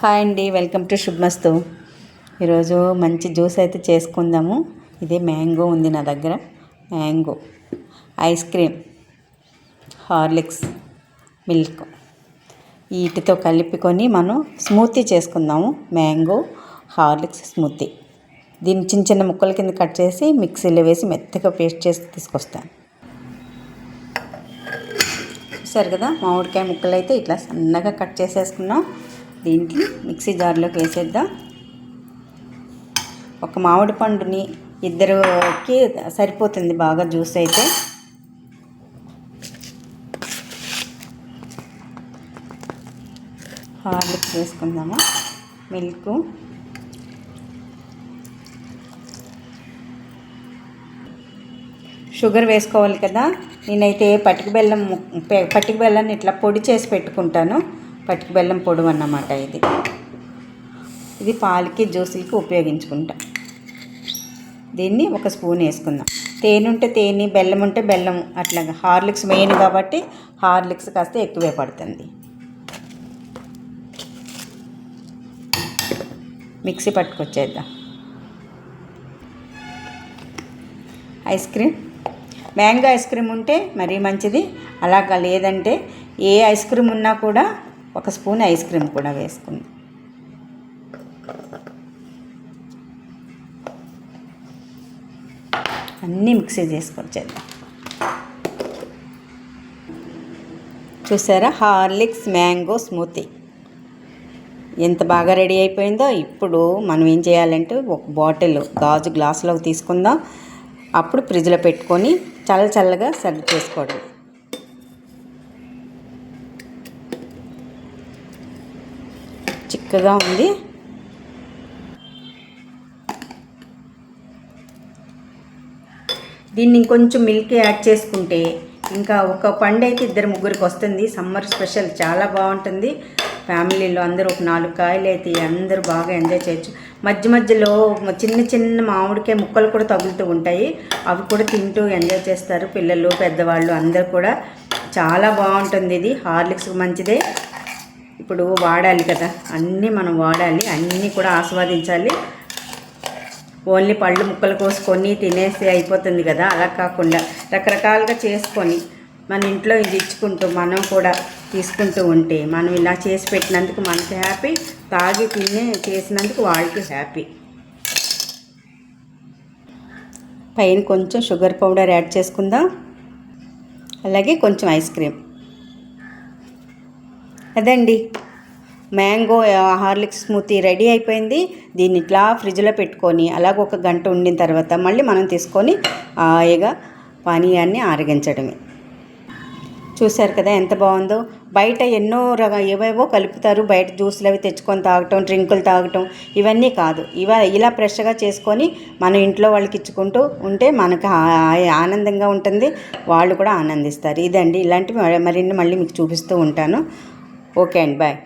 Hi అండి welcome to శుభ్మస్తు. ఈరోజు మంచి జ్యూస్ అయితే చేసుకుందాము. ఇదే మ్యాంగో ఉంది నా దగ్గర. Mango ice cream Horlicks milk. వీటితో కలుపుకొని మనం స్మూతీ చేసుకుందాము. Mango Horlicks smoothie. దీన్ని చిన్న చిన్న ముక్కల కింద కట్ చేసి మిక్సీలో వేసి మెత్తగా పేస్ట్ చేసి తీసుకొస్తాను. చూసారు కదా మామిడికాయ ముక్కలు అయితే ఇట్లా సన్నగా కట్ చేసేసుకున్నాం. దీంట్లో మిక్సీ జార్లోకి వేసేద్దాం. ఒక మామిడి పండుని ఇద్దరికి సరిపోతుంది బాగా జ్యూస్ అయితే. హార్లిక్స్ వేసుకుందాము? మిల్క్. షుగర్ వేసుకోవాలి కదా. నేనైతే పటిక బెల్లం పటిక బెల్లాన్ని ఇట్లా పొడి చేసి పెట్టుకుంటాను. పటిక బెల్లం పొడి అన్నమాట ఇది. ఇది పాలకి జ్యూసులకి ఉపయోగించుకుంటాం. దీన్ని ఒక స్పూన్ వేసుకుందాం. తేనె ఉంటే తేనె బెల్లం ఉంటే బెల్లం అట్లా హార్లిక్స్ మెయిన్ కాబట్టి హార్లిక్స్ కాస్త ఎక్కువే పడుతుంది. Mixie పట్టుకొచ్చేద్దాం. Ice cream. Mango ice cream ఉంటే మరీ మంచిది. అలాగా లేదంటే ఏ ఐస్ క్రీమ్ ఉన్నా కూడా ఒక స్పూన్ ఐస్ క్రీమ్ కూడా వేసుకుంది. అన్నీ మిక్సీ చేసుకొచ్చేద్దాం చూసారా? Horlicks mango smoothie. ఎంత బాగా రెడీ అయిపోయిందో ఇప్పుడు మనం ఏం చేయాలంటే ఒక బాటిల్ గాజు గ్లాసులోకి తీసుకుందాం. అప్పుడు ఫ్రిడ్జ్లో పెట్టుకొని చల్ల చల్లగా సర్వ్ చేసుకోవడం చిక్కగా ఉంది. దీన్ని ఇంకొంచెం మిల్క్ యాడ్ చేసుకుంటే ఇంకా ఒక పండు అయితే ఇద్దరు ముగ్గురికి వస్తుంది. సమ్మర్ స్పెషల్ చాలా బాగుంటుంది. ఫ్యామిలీలో అందరూ ఒక నాలుగు కాయలు అయితే అందరూ బాగా ఎంజాయ్ చేయొచ్చు. మధ్య మధ్యలో చిన్న చిన్న మామిడికాయ ముక్కలు కూడా తగులుతూ ఉంటాయి. అవి కూడా తింటూ ఎంజాయ్ చేస్తారు. పిల్లలు పెద్దవాళ్ళు అందరూ కూడా. చాలా బాగుంటుంది ఇది. హార్లిక్స్ మంచిదే. ఇప్పుడు వాడాలి కదా అన్నీ మనం వాడాలి అన్నీ కూడా ఆస్వాదించాలి. ఓన్లీ పళ్ళు ముక్కలు కోసుకొని తినేసి అయిపోతుంది కదా అలా కాకుండా రకరకాలుగా చేసుకొని మన ఇంట్లో ఇది ఇచ్చుకుంటూ మనం కూడా తీసుకుంటూ ఉంటే మనం ఇలా చేసి పెట్టినందుకు మనకి హ్యాపీ తాగి తినే చేసినందుకు వాళ్ళకి హ్యాపీ పైన కొంచెం షుగర్ పౌడర్ యాడ్ చేసుకుందాం. అలాగే కొంచెం ఐస్ క్రీమ్ అదండి. మ్యాంగో హార్లిక్స్ స్మూతీ రెడీ అయిపోయింది. దీన్ని ఇట్లా ఫ్రిడ్జ్లో పెట్టుకొని అలాగ ఒక గంట ఉండిన తర్వాత మళ్ళీ మనం తీసుకొని హాయిగా పానీయాన్ని ఆరగించడమే. చూశారు కదా ఎంత బాగుందో. బయట ఎన్నో రక ఏవేవో కలుపుతారు. బయట జ్యూస్లు అవి తెచ్చుకొని తాగటం డ్రింకులు తాగటం ఇవన్నీ కాదు. ఇవ ఇలా ఫ్రెష్గా చేసుకొని మన ఇంట్లో వాళ్ళకి ఇచ్చుకుంటూ ఉంటే మనకు ఆనందంగా ఉంటుంది. వాళ్ళు కూడా ఆనందిస్తారు. ఇదండి. ఇలాంటివి మరిన్ని మళ్ళీ మీకు చూపిస్తూ ఉంటాను. ఓకే అండి బాయ్